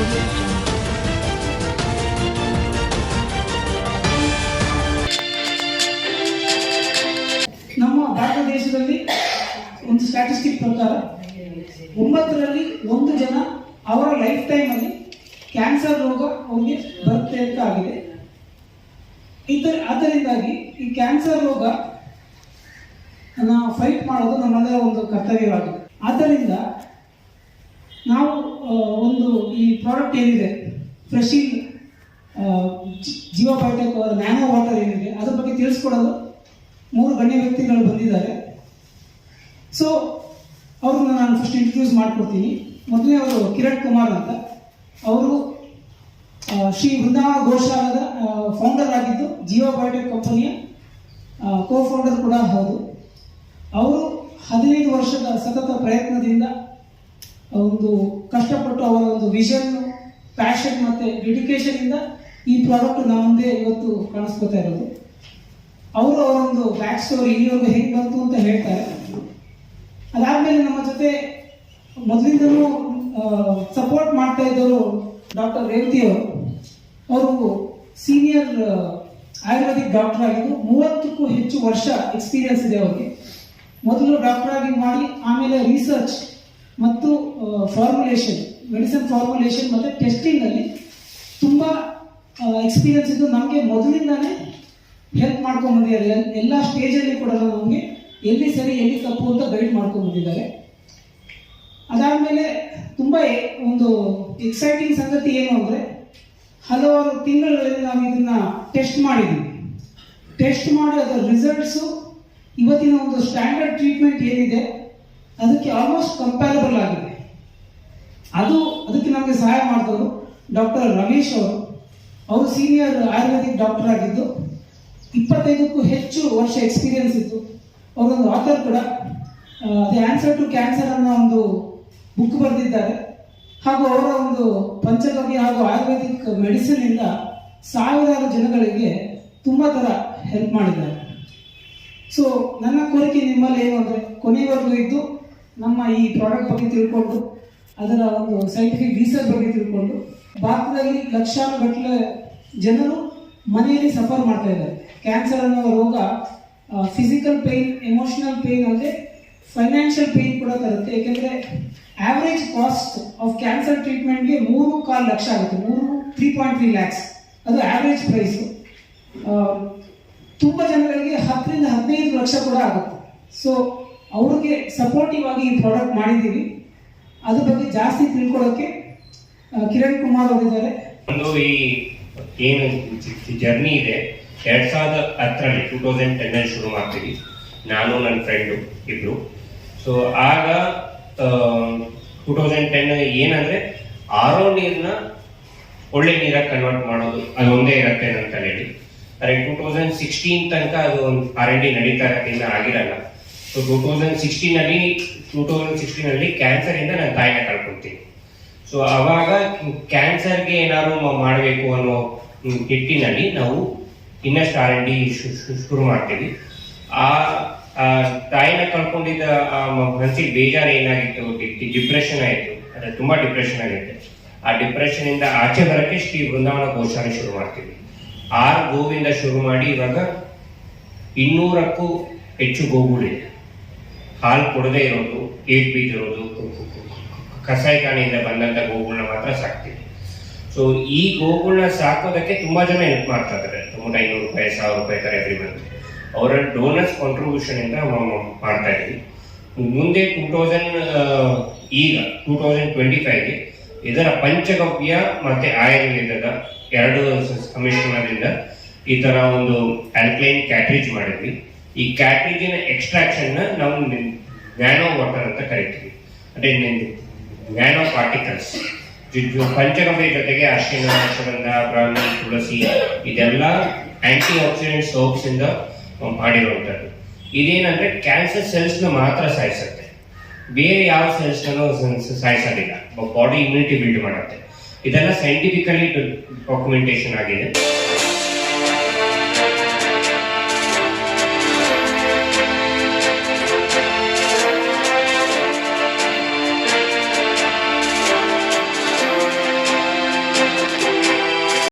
ನಮ್ಮ ಭಾರತ ದೇಶದಲ್ಲಿ ಒಂದು ಸ್ಟ್ಯಾಟಿಸ್ಟಿಕ್ ಪ್ರಕಾರ ಒಂಬತ್ತರಲ್ಲಿ ಒಂದು ಜನ ಅವರ ಲೈಫ್ ಟೈಮಲ್ಲಿ ಕ್ಯಾನ್ಸರ್ ರೋಗ ಅವರಿಗೆ ಬರುತ್ತೆ ಅಂತ ಆಗಿದೆ. ಇದರ ಅದರಿಂದಾಗಿ ಈ ಕ್ಯಾನ್ಸರ್ ರೋಗ ಫೈಟ್ ಮಾಡೋದು ನಮ್ಮೆಲ್ಲರ ಒಂದು ಕರ್ತವ್ಯವಾಗಿದೆ. ಆದ್ದರಿಂದ ಈ ಪ್ರಾಡಕ್ಟ್ ಏನಿದೆ ಫ್ರೆಶಿಂಗ್ ಜೀವ ಬಯೋಟೆಕ್ ನ್ಯಾನೋ ವಾಟರ್ ಏನಿದೆ, ಅದ್ರ ಬಗ್ಗೆ ತಿಳಿಸ್ಕೊಡೋದು. ಮೂರು ಗಣ್ಯ ವ್ಯಕ್ತಿಗಳು ಬಂದಿದ್ದಾರೆ. ಸೊ ಅವ್ರನ್ನ ನಾನು ಫಸ್ಟ್ ಇಂಟ್ರೊಡ್ಯೂಸ್ ಮಾಡ್ಕೊಡ್ತೀನಿ. ಮೊದಲನೇ ಅವರು ಕಿರಣ್ ಕುಮಾರ್ ಅಂತ. ಅವರು ಶ್ರೀ ವೃಂದಾವ ಘೋಷಾಲದ ಫೌಂಡರ್ ಆಗಿದ್ದು ಜಿಯೋ ಬಯೋಟೆಕ್ ಕಂಪನಿಯ ಕೋ ಫೌಂಡರ್ ಕೂಡ ಹೌದು. ಅವರು ಹದಿನೈದು ವರ್ಷದ ಸತತ ಪ್ರಯತ್ನದಿಂದ ಒಂದು ಕಷ್ಟಪಟ್ಟು ಅವರ ಒಂದು ವಿಷನ್ ಪ್ಯಾಷನ್ ಮತ್ತೆ ಡೆಡಿಕೇಶನ್ ಇಂದ ಈ ಪ್ರಾಡಕ್ಟ್ ನಮ್ಮದೇ ಮುಂದೆ ಇವತ್ತು ಕಾಣಿಸ್ಕೊತಾ ಇರೋದು. ಅವರು ಅವರ ಒಂದು ಬ್ಯಾಕ್ ಸ್ಟೋರಿ ಇಲ್ಲಿವರೆಗೂ ಹೇಗೆ ಬಂತು ಅಂತ ಹೇಳ್ತಾರೆ ಅದಾದಮೇಲೆ ನಮ್ಮ ಜೊತೆ ಮೊದಲಿಂದಲೂ ಸಪೋರ್ಟ್ ಮಾಡ್ತಾ ಇದ್ದವರು ಡಾಕ್ಟರ್ ರೇವತಿ ಅವರು. ಅವರು ಸೀನಿಯರ್ ಆಯುರ್ವೇದಿಕ್ ಡಾಕ್ಟರ್ ಆಗಿದ್ದು, ಮೂವತ್ತಕ್ಕೂ ಹೆಚ್ಚು ವರ್ಷ ಎಕ್ಸ್ಪೀರಿಯನ್ಸ್ ಇದೆ ಅವರಿಗೆ. ಮೊದಲು ಡಾಕ್ಟರ್ ಆಗಿ ಮಾಡಿ, ಆಮೇಲೆ ರಿಸರ್ಚ್ ಮತ್ತು ಫಾರ್ಮುಲೇಷನ್ ಮೆಡಿಸಿನ್ ಫಾರ್ಮುಲೇಷನ್ ಮತ್ತು ಟೆಸ್ಟಿಂಗಲ್ಲಿ ತುಂಬ ಎಕ್ಸ್ಪೀರಿಯನ್ಸ್ ಇದ್ದು ನಮಗೆ ಮೊದಲಿಂದಾನೇ ಹೆಲ್ಪ್ ಮಾಡ್ಕೊಂಡ್ ಬಂದಿದ್ದಾರೆ. ಎಲ್ಲ ಸ್ಟೇಜಲ್ಲಿ ಕೂಡ ನಮಗೆ ಎಲ್ಲಿ ಸರಿ, ಎಲ್ಲಿ ತಪ್ಪು ಅಂತ ಗೈಡ್ ಮಾಡ್ಕೊಂಡ್ ಬಂದಿದ್ದಾರೆ. ಅದಾದಮೇಲೆ ತುಂಬ ಒಂದು ಎಕ್ಸೈಟಿಂಗ್ ಸಂಗತಿ ಏನು ಅಂದರೆ, ಹಲವಾರು ತಿಂಗಳಲ್ಲಿ ನಾವು ಇದನ್ನ ಟೆಸ್ಟ್ ಮಾಡಿದ್ವಿ. ಟೆಸ್ಟ್ ಮಾಡಿ ಅದರ ರಿಸಲ್ಟ್ಸು ಇವತ್ತಿನ ಒಂದು ಸ್ಟ್ಯಾಂಡರ್ಡ್ ಟ್ರೀಟ್ಮೆಂಟ್ ಏನಿದೆ ಅದಕ್ಕೆ ಆಲ್ಮೋಸ್ಟ್ ಕಂಪ್ಯಾರಬಲ್ ಆಗಿದೆ. ಅದು ಅದಕ್ಕೆ ನಮಗೆ ಸಹಾಯ ಮಾಡಿದವರು ಡಾಕ್ಟರ್ ರಮೇಶ್ ಅವರು. ಅವರು ಸೀನಿಯರ್ ಆಯುರ್ವೇದಿಕ್ ಡಾಕ್ಟರ್ ಆಗಿದ್ದು, ಇಪ್ಪತ್ತೈದಕ್ಕೂ ಹೆಚ್ಚು ವರ್ಷ ಎಕ್ಸ್ಪೀರಿಯನ್ಸ್ ಇತ್ತು. ಅವರೊಂದು ಆಥರ್ ಕೂಡ. ದಿ ಆನ್ಸರ್ ಟು ಕ್ಯಾನ್ಸರ್ ಅನ್ನೋ ಒಂದು ಬುಕ್ ಬರೆದಿದ್ದಾರೆ. ಹಾಗೂ ಅವರ ಒಂದು ಪಂಚಗವ್ಯ ಹಾಗೂ ಆಯುರ್ವೇದಿಕ್ ಮೆಡಿಸಿನ್ ಇಂದ ಸಾವಿರಾರು ಜನಗಳಿಗೆ ತುಂಬ ಥರ ಹೆಲ್ಪ್ ಮಾಡಿದ್ದಾರೆ. ಸೊ ನನ್ನ ಕೋರಿಕೆ ನಿಮ್ಮಲ್ಲಿ ಏನು ಅಂದರೆ ಕೊನೆಯವರೆಗೂ ಇದ್ದು ನಮ್ಮ ಈ ಪ್ರಾಡಕ್ಟ್ ಬಗ್ಗೆ ತಿಳ್ಕೊಂಡು, ಅದರ ಒಂದು ಸೈಂಟಿಫಿಕ್ ರೀಸರ್ಚ್ ಬಗ್ಗೆ ತಿಳ್ಕೊಂಡು, ಭಾರತದಲ್ಲಿ ಲಕ್ಷಾನು ಗಟ್ಟಲೆ ಜನರು ಮನೆಯಲ್ಲಿ ಸಫರ್ ಮಾಡ್ತಾ ಇದ್ದಾರೆ. ಕ್ಯಾನ್ಸರ್ ಅನ್ನೋ ರೋಗ ಫಿಸಿಕಲ್ ಪೇಯ್ನ್ ಎಮೋಷನಲ್ ಪೇಯ್ನ್ ಅಲ್ಲದೆ ಫೈನಾನ್ಷಿಯಲ್ ಪೇಯ್ನ್ ಕೂಡ ತರುತ್ತೆ. ಏಕೆಂದರೆ ಆವ್ರೇಜ್ ಕಾಸ್ಟ್ ಆಫ್ ಕ್ಯಾನ್ಸರ್ ಟ್ರೀಟ್ಮೆಂಟ್ಗೆ ಮೂರು ಕಾಲು ಲಕ್ಷ ಆಗುತ್ತೆ. ಮೂರು ತ್ರೀ ಪಾಯಿಂಟ್ ತ್ರೀ ಲ್ಯಾಕ್ಸ್ ಅದು ಆವ್ರೇಜ್ ಪ್ರೈಸು ತುಂಬ ಜನಗಳಿಗೆ ಹತ್ತರಿಂದ ಹದಿನೈದು ಲಕ್ಷ ಕೂಡ ಆಗುತ್ತೆ. ಸೊ ಅವ್ರಿಗೆ ಸಪೋರ್ಟಿವ್ ಆಗಿ ಈ ಪ್ರಾಡಕ್ಟ್ ಮಾಡಿದ್ದೀವಿ. ಅದ್ರ ಬಗ್ಗೆ ಜಾಸ್ತಿ ತಿಳ್ಕೊಳ್ಳೋಕ್ಕೆ ಕಿರಣ್ ಕುಮಾರ್ ಅವರಿದ್ದಾರೆ. ಒಂದು ಈ ಏನು ಜರ್ನಿ ಇದೆ. ಎರಡ್ ಸಾವಿರದ ಹತ್ತರಲ್ಲಿ ಟೂ ತೌಸಂಡ್ ಟೆನ್ ಶುರು ಮಾಡ್ತೀವಿ. ನಾನು, ನನ್ನ ಫ್ರೆಂಡು ಇಬ್ರು. ಸೊ ಆಗ ಟೂ ತೌಸಂಡ್ ಟೆನ್ ಏನಂದ್ರೆ ಆರೋ ನೀರ್ನ ಒಳ್ಳೆ ನೀರಾಗಿ ಕನ್ವರ್ಟ್ ಮಾಡೋದು ಅದು ಒಂದೇ ಇರತ್ತೆ ಅಂತ ಹೇಳಿ. ಅರೆ ಟೂ ತೌಸಂಡ್ ಸಿಕ್ಸ್ಟೀನ್ ತನಕ ಅದು ಒಂದು ಆರ್ ಎನ್ ಡಿ ನಡೀತಾ ಇರೋದ್ರಿಂದ ಆಗಿರಲ್ಲ. ಸೊ ಟೂ ತೌಸಂಡ್ ಸಿಕ್ಸ್ಟೀನಲ್ಲಿ ಟೂ ತೌಸಂಡ್ ಸಿಕ್ಸ್ಟೀನ್ ಅಲ್ಲಿ ಕ್ಯಾನ್ಸರ್ ಇಂದ ನನ್ನ ತಾಯಿನ ಕಳ್ಕೊತೀನಿ. ಸೊ ಅವಾಗ ಕ್ಯಾನ್ಸರ್ಗೆ ಏನಾದ್ರು ಮಾಡಬೇಕು ಅನ್ನೋ ನಿಟ್ಟಿನಲ್ಲಿ ನಾವು ಇನ್ನಷ್ಟು ಆರ್ ಎನ್ ಡಿ ಶುರು ಮಾಡ್ತೀವಿ. ಆ ಆ ತಾಯಿನ ಕಳ್ಕೊಂಡಿದ್ದ ಆ ಮ- ಮನ್ಸಿಗೆ ಬೇಜಾರು ಏನಾಗಿತ್ತು ಡಿಪ್ರೆಷನ್ ಆಯಿತು. ಅದು ತುಂಬ ಡಿಪ್ರೆಷನ್ ಆಗಿತ್ತು ಆ ಡಿಪ್ರೆಷನ್ ಇಂದ ಆಚೆ ಬರಕ್ಕೆ ಶ್ರೀ ಬೃಂದಾವನ ಗೋಶಾಲೆ ಶುರು ಮಾಡ್ತೀವಿ. ಆರು ಗೋವಿಂದ ಶುರು ಮಾಡಿ ಇವಾಗ ಇನ್ನೂರಕ್ಕೂ ಹೆಚ್ಚು ಗೋಗಳಿದೆ ಹಾಲು ಕೊಡದೇ ಇರೋದು ಏಟ್ ಬೀಜ್ ಇರೋದು ಕಸಾಯಿಖಾನೆಯಿಂದ ಬಂದಂತ ಗೋಗಳನ್ನ ಮಾತ್ರ ಸಾಕ್ತೀವಿ. ಸೊ ಈ ಗೋಗಳನ್ನ ಸಾಕೋದಕ್ಕೆ ತುಂಬಾ ಜನ ಹೆಲ್ಪ್ ಮಾಡ್ತಾ ಇದ್ದಾರೆ. ತುಂಬ ಐನೂರು ರೂಪಾಯಿ, ಸಾವಿರ ರೂಪಾಯಿ ತರ ಎವ್ರಿ ಮಂತ್ ಅವರ ಡೋನರ್ಸ್ ಕಾಂಟ್ರಿಬ್ಯೂಷನ್ ಇಂದ ಮಾಡ್ತಾ ಇದ್ವಿ ಮುಂದೆ ಟೂ ತೌಸಂಡ್ ಈಗ ಟೂ ತೌಸಂಡ್ ಟ್ವೆಂಟಿ ಫೈವ್ಗೆ ಇದರ ಪಂಚಗವ್ಯ ಮತ್ತೆ ಆಯುರ್ವೇದದ ಎರಡು ಕಮಿಷನರಿಂದ ಈ ತರ ಒಂದು ಆಲ್ಕ್ಲೈನ್ ಕ್ಯಾಟ್ರೇಜ್ ಮಾಡಿದ್ವಿ. ಈ ಕ್ಯಾಟ್ರಿಜಿನ ಎಕ್ಸ್ಟ್ರಾಕ್ಷನ್ ನಾವು ನ್ಯಾನೋ ವಾಟರ್ ಅಂತ ಕರಿತೀವಿ. ಅಂದ್ರೆ ನ್ಯಾನೋ ಪಾರ್ಟಿಕಲ್ಸ್ ಪಂಚಗವ್ಯ ಜೊತೆಗೆ ಅಶ್ವಿನ ಅಶ್ವಗಂಧ ಬ್ರಾಹ್ಮಿ ತುಳಸಿ, ಇದೆಲ್ಲ ಆಂಟಿ ಆಕ್ಸಿಡೆಂಟ್ ಸೋಪ್ಸ್ ಇಂದ ಮಾಡಿರುವಂಥದ್ದು. ಇದೇನಂದ್ರೆ ಕ್ಯಾನ್ಸರ್ ಸೆಲ್ಸ್ನ ಮಾತ್ರ ಸಾಯಿಸುತ್ತೆ. ಬೇರೆ ಯಾವ ಸೆಲ್ಸ್ ಸಾಯಿಸೋದಿಲ್ಲ. ಬಾಡಿ ಇಮ್ಯುನಿಟಿ ಬಿಲ್ಡ್ ಮಾಡುತ್ತೆ. ಇದೆಲ್ಲ ಸೈಂಟಿಫಿಕಲಿ ಡಾಕ್ಯುಮೆಂಟೇಶನ್ ಆಗಿದೆ.